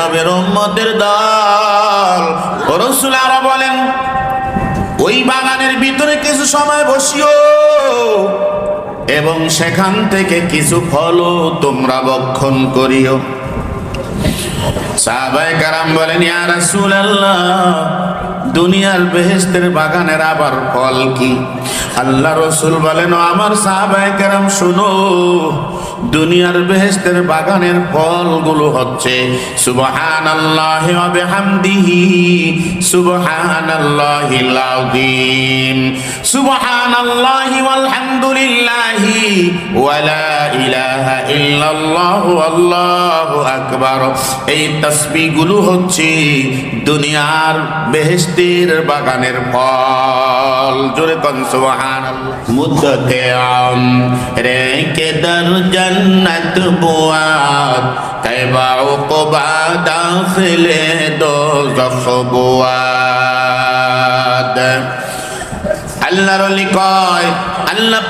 নবের উম্মতের দল। রসুল আরও বলেন, ওই বাগানের ভিতরে কিছু সময় বসিও, এবং সেখান থেকে কিছু ফলও তোমরা বক্ষণ করিও। কারাম দুনিয়ার বেহেশতের বাগানের আবার ফল কি? আল্লাহ রসুল বলেন আমার সাহাবায়ে কারাম, শুনো দুনিয়ার বেহেস্তের বাগানের ফলগুলো হচ্ছে সুবহানাল্লাহি ওয়া বিহামদিহি সুবহানাল্লাহিল আযীম সুবহানাল্লাহি ওয়াল হামদুলিল্লাহি ওয়া লা ইলাহা ইল্লাল্লাহু আল্লাহু আকবার। এই তাসবিহগুলো হচ্ছে দুনিয়ার বেহেশতের বাগানের ফল। জোরে কোন সুবহানাল্লাহ। মুদ্দতে আম রেখে দর জন্নত বুয়াদ কাইবা উকবা দাখিলে দোজখ বুয়াদ আল্লাহর আল্লাহ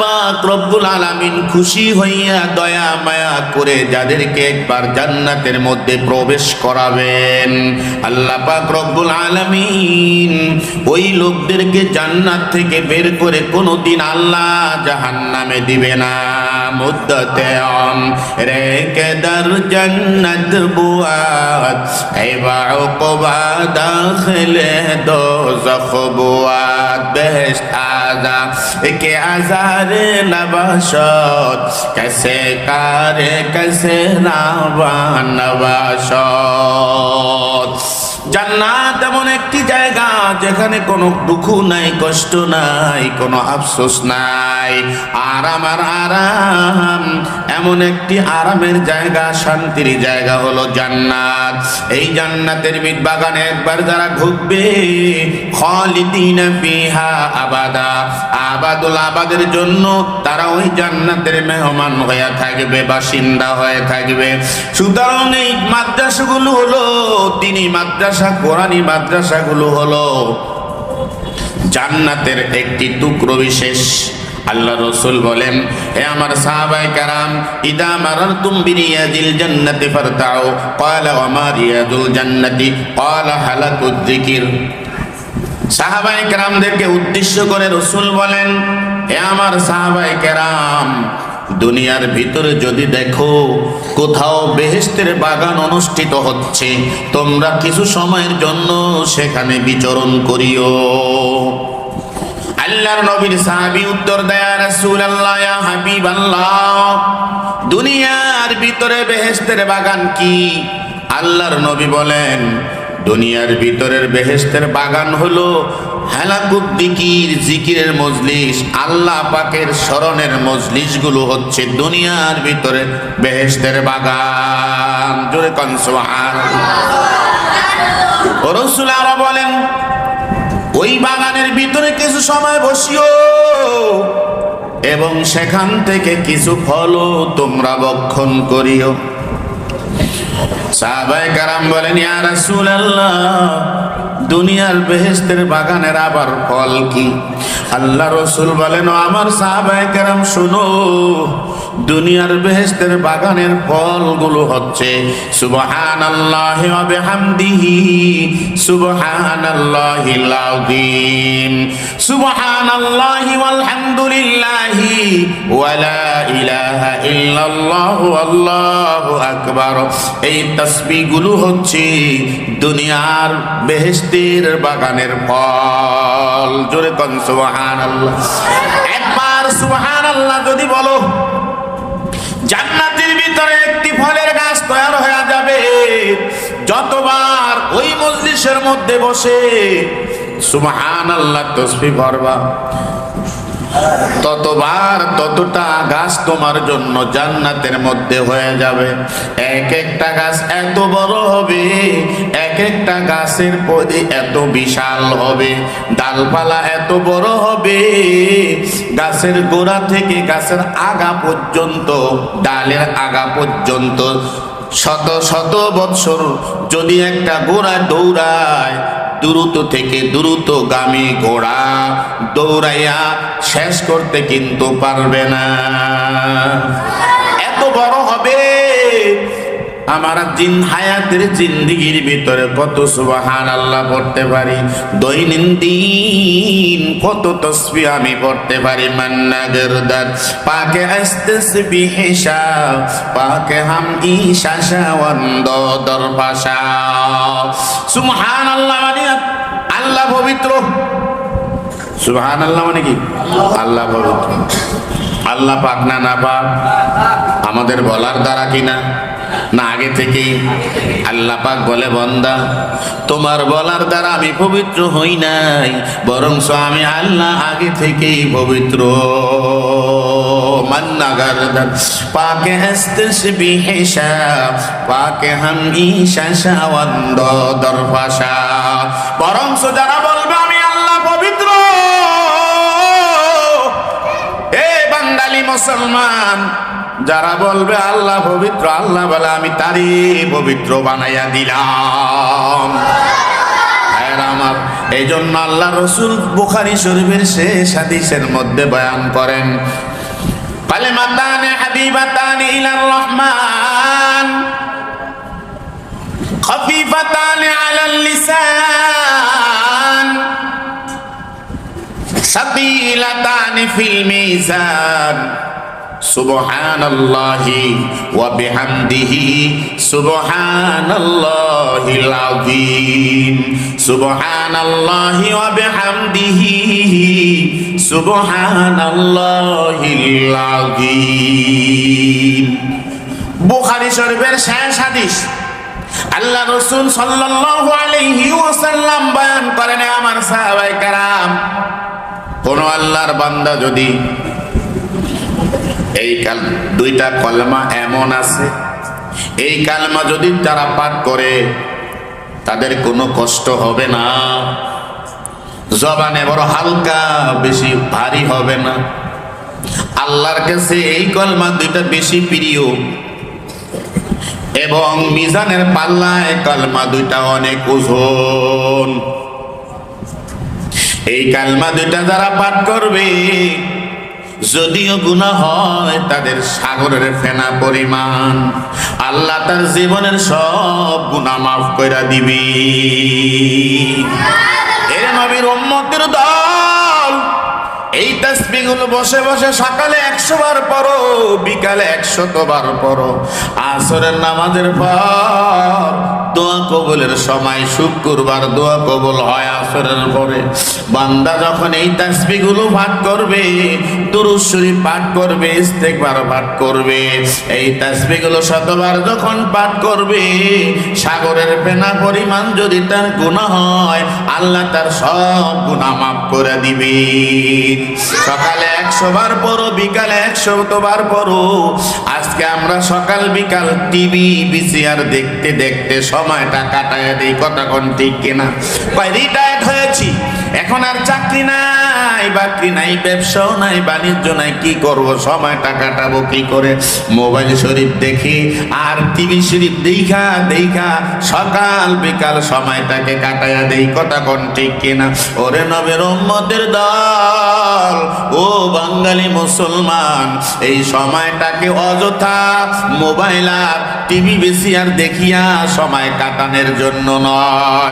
জান্নাত থেকে বের করে কোনোদিন আল্লাহ জাহান্নামে দিবে না। মুদ্দতে আম রেখে দর জন্নত দাখিলে দোজখ বুয়াদ বেহেস্ট আজা একে আজারে নবাসত কসে কারে কসে নাবা নবাসত জান্নাত এমন একটি জায়গা যেখানে কোনো দুঃখ নাই কষ্ট নাই কোনো আফসোস নাই আরাম আর আরাম এমন একটি আরামের জায়গা, শান্তির জায়গা হলো জান্নাত। এই জান্নাতের মিট বাগানে একবার যারা ঘুরবে, খালিদিনা ফিহা আবাদা। আবাদুল আবাদের জন্য তারা ওই জান্নাতের মেহমান হয়ে থাকবে, বাসিন্দা হয়ে থাকবে। সুতরাং এই মাদ্রাসাগুলো হলো তিনি মাদ্রাসা, কোরআনী মাদ্রাসাগুলো হলো জান্নাতের একটি টুকরো বিশেষ। আল্লাহ রসুল বলেন, হে আমার সাহাবাই কারাম, ইদা মারার তুম বিরিয়াদিল জান্নাতি ফারতাও ক্বালা ওয়া মা রিয়াদুল জান্নাতি? ক্বালা হালাকুদ যিকির। সাহাবাই কেরামদেরকে উদ্দেশ্য করে রসুল বলেন, হে আমার সাহাবাই কেরাম, দুনিয়ার ভিতরে যদি দেখো কোথাও বেহেস্তের বাগান অনুষ্ঠিত হচ্ছে, তোমরা কিছু সময়ের জন্য সেখানে বিচরণ করিও। আল্লাহর নবীর সাহাবী উত্তর দেয়া, রাসূলুল্লাহ, ইয়া হাবিবাল্লাহ, দুনিয়ার ভিতরে বেহেশতের বাগান কি? আল্লাহর নবী বলেন, দুনিয়ার ভিতরের বেহেস্তের বাগান হলো হেলাকুদ্দিকির জিকিরের মজলিস, আল্লাহ পাকের স্মরণের মজলিসগুলো হচ্ছে দুনিয়ার ভিতরে বেহেস্তের বাগান। জোরে কনসোহান রসুল আরও বলেন ওই বাগানের ভিতরে কিছু সময় বসিও। এবং সেখান থেকে কিছু ফলও তোমরা বক্ষণ করিও। সাহাবায়ে কারাম বলেন, ইয়া রাসূলুল্লাহ দুনিয়ার বেহেশতের বাগানের আবার ফল কি? আল্লাহ রসুল বলেন আমার সাহাবায়ে কারাম, শুনো, দুনিয়ার বেহেশতের বাগানের ফলগুলো হচ্ছে সুবহানাল্লাহি ওয়া বিহামদিহি, সুবহানাল্লাহিল আযীম, সুবহানাল্লাহি ওয়াল হামদুলিল্লাহি ওয়া লা ইলাহা ইল্লাল্লাহু, আল্লাহু আকবার। এই তাসবিহগুলো হচ্ছে দুনিয়ার বেহেশতের বাগানের ফল। জোরে কোন, সুবহানাল্লাহ। একবার সুবহানাল্লাহ যদি বলো, জান্নাতের ভিতরে একটি ফলের গাছ তৈরি হয়ে যাবে। যতবার ওই মজলিসের মধ্যে বসে সুবহান আল্লাহ তসবি ভরবা ততবার ততটা গাছ তোমার জন্য জান্নাতের মধ্যে হয়ে যাবে। এক একটা গাছ এত বড় হবে, এক একটা গাছের পদে এত বিশাল হবে। ডালপালা এত বড় হবে, গাছের গোড়া থেকে গাছের আগা পর্যন্ত, ডালের আগা পর্যন্ত। শত শত বৎসর যদি একটা গোড়া দৌড়ায় দ্রুত থেকে দ্রুত গামী ঘোড়া দৌড়াইয়া শেষ করতে কিন্তু পারবে না। আমার জিন হায়াতের জিন্দিগির ভিতরে কত সুবাহান আল্লাহ পড়তে পারি? দৈনন্দিন কত তসবি আমি পড়তে পারি? মান্না গরদার পাকে আস্তে হেসা পাকে হাম ঈশাশা ওয়ান্দ দরপাশা সুবহান আল্লাহ মানে আল্লাহ পবিত্র। সুবহান আল্লাহ মানে কি? আল্লাহ পবিত্র। আল্লাহ পাক না না পাক? আমাদের বলার দ্বারা কিনা না, আগে থেকেই আল্লাহ পাক বলে, বন্দা, তোমার বলার দ্বারা আমি পবিত্র হই নাই বরং আমি আল্লাহ আগে থেকেই পবিত্র। বলবে আমি আল্লাহ পবিত্র, এ মুসলমান যারা বলবে আল্লাহ পবিত্র, আল্লাহ বলে, আমি তারই পবিত্র বানাইয়া দিলাম। আমার এই জন্য আল্লাহ রসুল বুখারি শরীফের শেষ হাদিসের মধ্যে বয়ান করেন, কালেমাতানে ফিল সুবহানাল্লাহি ওয়া বিহামদিহি সুবহানাল্লাহিল আযীম। সুবহানাল্লাহি ওয়া বিহামদিহি সুবহানাল্লাহিল আযীম। বুখারী শরীফের শেষ হাদিস। আল্লাহ রসুল সাল্লাল্লাহু আলাইহি ওয়াসাল্লাম বয়ান করেন আমার সাহাবায়ে কেরাম, কোন আল্লাহর বান্দা যদি এই কাল দুইটা কলমা এমন আছে। এই কালমা যদি তারা পাঠ করে, তাদের কোনো কষ্ট হবে না। জবানে বড় হালকা বেশি ভারী হবে না। আল্লাহর কাছে এই কলমা দুইটা বেশি প্রিয়। এবং মিজানের পাল্লায় কালমা দুইটা অনেক ওজন। এই কালমা দুইটা যারা পাঠ করবে যদিও গুণা হয় তাদের সাগরের ফেনা পরিমাণ, আল্লাহ তার জীবনের সব গুণা মাফ করে দিবি। তাসবিগুলো বসে বসে সকালে একশো বার পড়ো, বিকালে একশত বার পড়ো। আসরের নামাজের পর দোয়া কবুলের সময় শুক্রবার দোয়া কবুল হয় আসরের পরে। বান্দা যখন এই তাসবিগুলো পাঠ করবে, দুরুদ পাঠ করবে, ইস্তেকবার পাঠ করবে, এই তাসবিগুলো শতবার যখন পাঠ করবে, সাগরের পেনা পরিমাণ যদি তার গুনাহ হয়, আল্লাহ তার সব গুনাহ মাফ করে দিবে সকালে একশো বার পড়ো, বিকালে একশো বার পড়ো। আজকে আমরা সকাল বিকাল টিভি বিসিআর দেখতে দেখতে সময়টা কাটায় দিই, কতক্ষণ ঠিক কিনা। রিটায়ার্ড হয়েছি, এখন আর চাকরি নাই, বাকরি নাই, ব্যবসাও নাই, বাণিজ্য নাই, কি করব? সময়টা কাটাবো কি করে? মোবাইল শরীফ দেখি আর টিভি শরীফ দেখা দেখা, সকাল বিকাল সময়টাকে কাটায়া দেই, কথা কোন ঠিক কিনা? ওরে নবের উম্মতের দল, ও বাঙালি মুসলমান, এই সময়টাকে অযথা মোবাইল আর টিভি বেশি আর দেখিয়া সময় কাটানোর জন্য নয়।